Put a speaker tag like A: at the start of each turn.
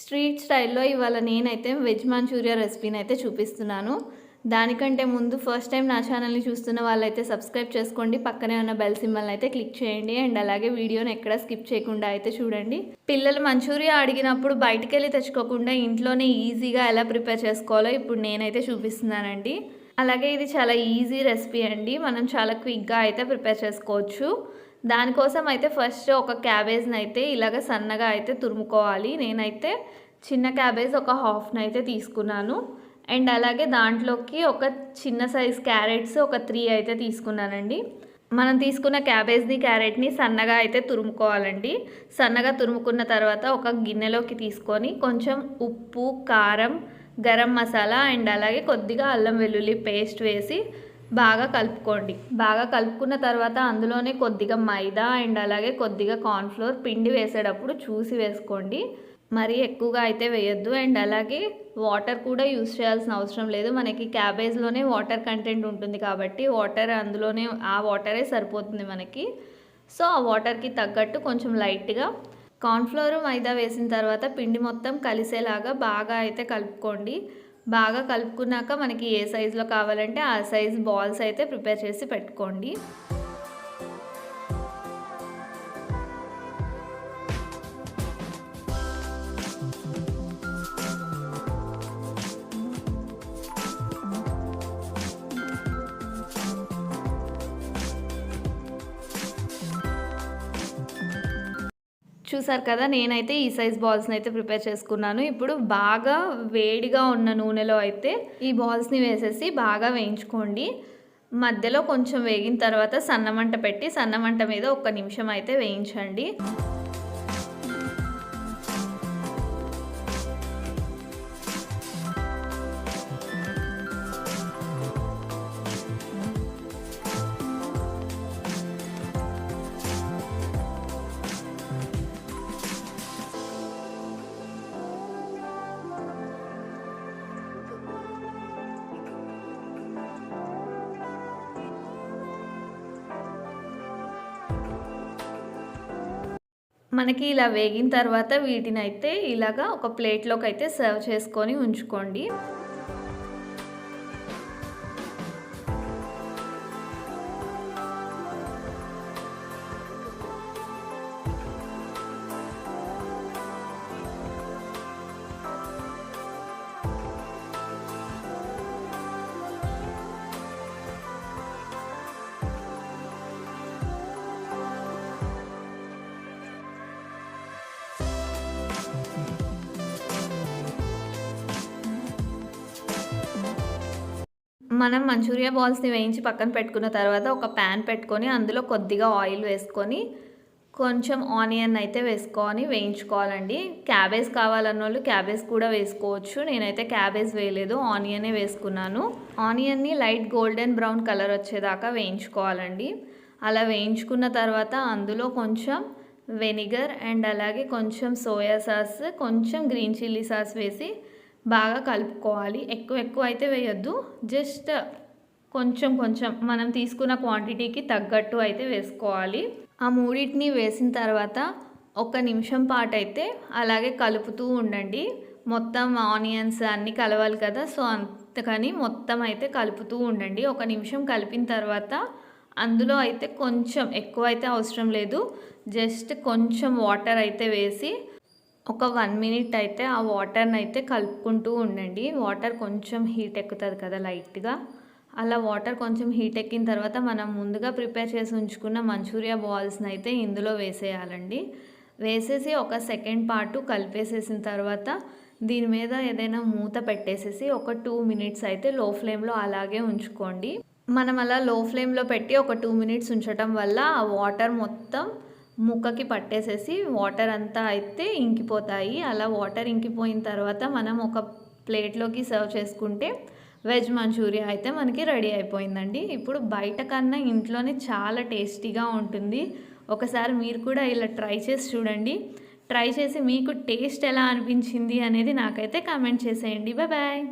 A: Street స్టైల్లో ఇవాళ నేనైతే వెజ్ మంచూరియా రెసిపీని అయితే చూపిస్తున్నాను. దానికంటే ముందు ఫస్ట్ టైం నా ఛానల్ని చూస్తున్న వాళ్ళైతే సబ్స్క్రైబ్ చేసుకోండి. పక్కనే ఉన్న బెల్ సింబల్ని అయితే క్లిక్ చేయండి. అండ్ అలాగే వీడియోని ఎక్కడ స్కిప్ చేయకుండా అయితే చూడండి. పిల్లలు మంచూరియా అడిగినప్పుడు బయటికి వెళ్ళి తెచ్చుకోకుండా ఇంట్లోనే ఈజీగా ఎలా ప్రిపేర్ చేసుకోవాలో ఇప్పుడు నేనైతే చూపిస్తున్నానండి. అలాగే ఇది చాలా ఈజీ రెసిపీ అండి. మనం చాలా క్విక్గా అయితే ప్రిపేర్ చేసుకోవచ్చు. దానికోసం అయితే ఫస్ట్ ఒక క్యాబేజ్ని అయితే ఇలాగ సన్నగా అయితే తురుముకోవాలి. నేనైతే చిన్న క్యాబేజ్ ఒక హాఫ్ని అయితే తీసుకున్నాను. అండ్ అలాగే దాంట్లోకి ఒక చిన్న సైజ్ క్యారెట్స్ ఒక త్రీ అయితే తీసుకున్నానండి. మనం తీసుకున్న క్యాబేజ్ని క్యారెట్ని సన్నగా అయితే తురుముకోవాలండి. సన్నగా తురుముకున్న తర్వాత ఒక గిన్నెలోకి తీసుకొని కొంచెం ఉప్పు కారం గరం మసాలా అండ్ అలాగే కొద్దిగా అల్లం వెల్లుల్లి పేస్ట్ వేసి బాగా కలుపుకోండి. బాగా కలుపుకున్న తర్వాత అందులోనే కొద్దిగా మైదా అండ్ అలాగే కొద్దిగా కార్న్ఫ్లోర్ పిండి వేసేటప్పుడు చూసి వేసుకోండి. మరీ ఎక్కువగా అయితే వేయొద్దు. అండ్ అలాగే వాటర్ కూడా యూస్ చేయాల్సిన అవసరం లేదు. మనకి క్యాబేజ్లోనే వాటర్ కంటెంట్ ఉంటుంది కాబట్టి వాటర్ అందులోనే ఆ వాటరే సరిపోతుంది మనకి. సో ఆ వాటర్కి తగ్గట్టు కొంచెం లైట్గా కార్న్ఫ్లోర్ మైదా వేసిన తర్వాత పిండి మొత్తం కలిసేలాగా బాగా అయితే కలుపుకోండి. బాగా కలుపుకున్నాక మనకి ఏ సైజులో కావాలంటే ఆ సైజ్ బాల్స్ అయితే ప్రిపేర్ చేసి పెట్టుకోండి. చూసారు కదా నేనైతే ఈ సైజ్ బాల్స్ని అయితే ప్రిపేర్ చేసుకున్నాను. ఇప్పుడు బాగా వేడిగా ఉన్న నూనెలో అయితే ఈ బాల్స్ని వేసేసి బాగా వేయించుకోండి. మధ్యలో కొంచెం వేగిన తర్వాత సన్నమంట పెట్టి సన్నమంట మీద ఒక నిమిషం అయితే వేయించండి. మనకి ఇలా వేగిన తర్వాత వీటిని అయితే ఇలాగా ఒక ప్లేట్లోకి అయితే సర్వ్ చేసుకొని ఉంచుకోండి. మనం మంచూరియా బాల్స్ని వేయించి పక్కన పెట్టుకున్న తర్వాత ఒక ప్యాన్ పెట్టుకొని అందులో కొద్దిగా ఆయిల్ వేసుకొని కొంచెం ఆనియన్ అయితే వేసుకొని వేయించుకోవాలండి. క్యాబేజ్ కావాలన్న వాళ్ళు క్యాబేజ్ కూడా వేసుకోవచ్చు. నేనైతే క్యాబేజ్ వేయలేదు ఆనియనే వేసుకున్నాను. ఆనియన్ని లైట్ గోల్డెన్ బ్రౌన్ కలర్ వచ్చేదాకా వేయించుకోవాలండి. అలా వేయించుకున్న తర్వాత అందులో కొంచెం వెనిగర్ అండ్ అలాగే కొంచెం సోయా సాస్ కొంచెం గ్రీన్ చిల్లీ సాస్ వేసి బాగా కలుపుకోవాలి. ఎక్కువ ఎక్కువ అయితే వేయొద్దు. జస్ట్ కొంచెం కొంచెం మనం తీసుకున్న క్వాంటిటీకి తగ్గట్టు అయితే వేసుకోవాలి. ఆ మూడింటిని వేసిన తర్వాత ఒక నిమిషం పాటు అయితే అలాగే కలుపుతూ ఉండండి. మొత్తం ఆనియన్స్ అన్నీ కలవాలి కదా సో అంతకని మొత్తం అయితే కలుపుతూ ఉండండి. ఒక నిమిషం కలిపిన తర్వాత అందులో అయితే కొంచెం ఎక్కువ అయితే అవసరం లేదు. జస్ట్ కొంచెం వాటర్ అయితే వేసి ఒక వన్ మినిట్ అయితే ఆ వాటర్ని అయితే కలుపుకుంటూ ఉండండి. వాటర్ కొంచెం హీట్ ఎక్కుతుంది కదా లైట్గా. అలా వాటర్ కొంచెం హీట్ ఎక్కిన తర్వాత మనం ముందుగా ప్రిపేర్ చేసి ఉంచుకున్న మంచూరియా బాల్స్ని అయితే ఇందులో వేసేయాలండి. వేసేసి ఒక సెకండ్ పాటు కలిపేసేసిన తర్వాత దీని మీద ఏదైనా మూత పెట్టేసేసి ఒక టూ మినిట్స్ అయితే లో ఫ్లేమ్లో అలాగే ఉంచుకోండి. మనం అలా లో ఫ్లేమ్లో పెట్టి ఒక టూ మినిట్స్ ఉంచటం వల్ల ఆ వాటర్ మొత్తం ముక్కకి పట్టేసేసి వాటర్ అంతా అయితే ఇంకిపోతాయి. అలా వాటర్ ఇంకిపోయిన తర్వాత మనం ఒక ప్లేట్లోకి సర్వ్ చేసుకుంటే వెజ్ మంచూరియా అయితే మనకి రెడీ అయిపోయిందండి. ఇప్పుడు బయట కన్నా ఇంట్లోనే చాలా టేస్టీగా ఉంటుంది. ఒకసారి మీరు కూడా ఇలా ట్రై చేసి చూడండి. ట్రై చేసి మీకు టేస్ట్ ఎలా అనిపించింది అనేది నాకైతే కామెంట్ చేసేయండి. Bye bye.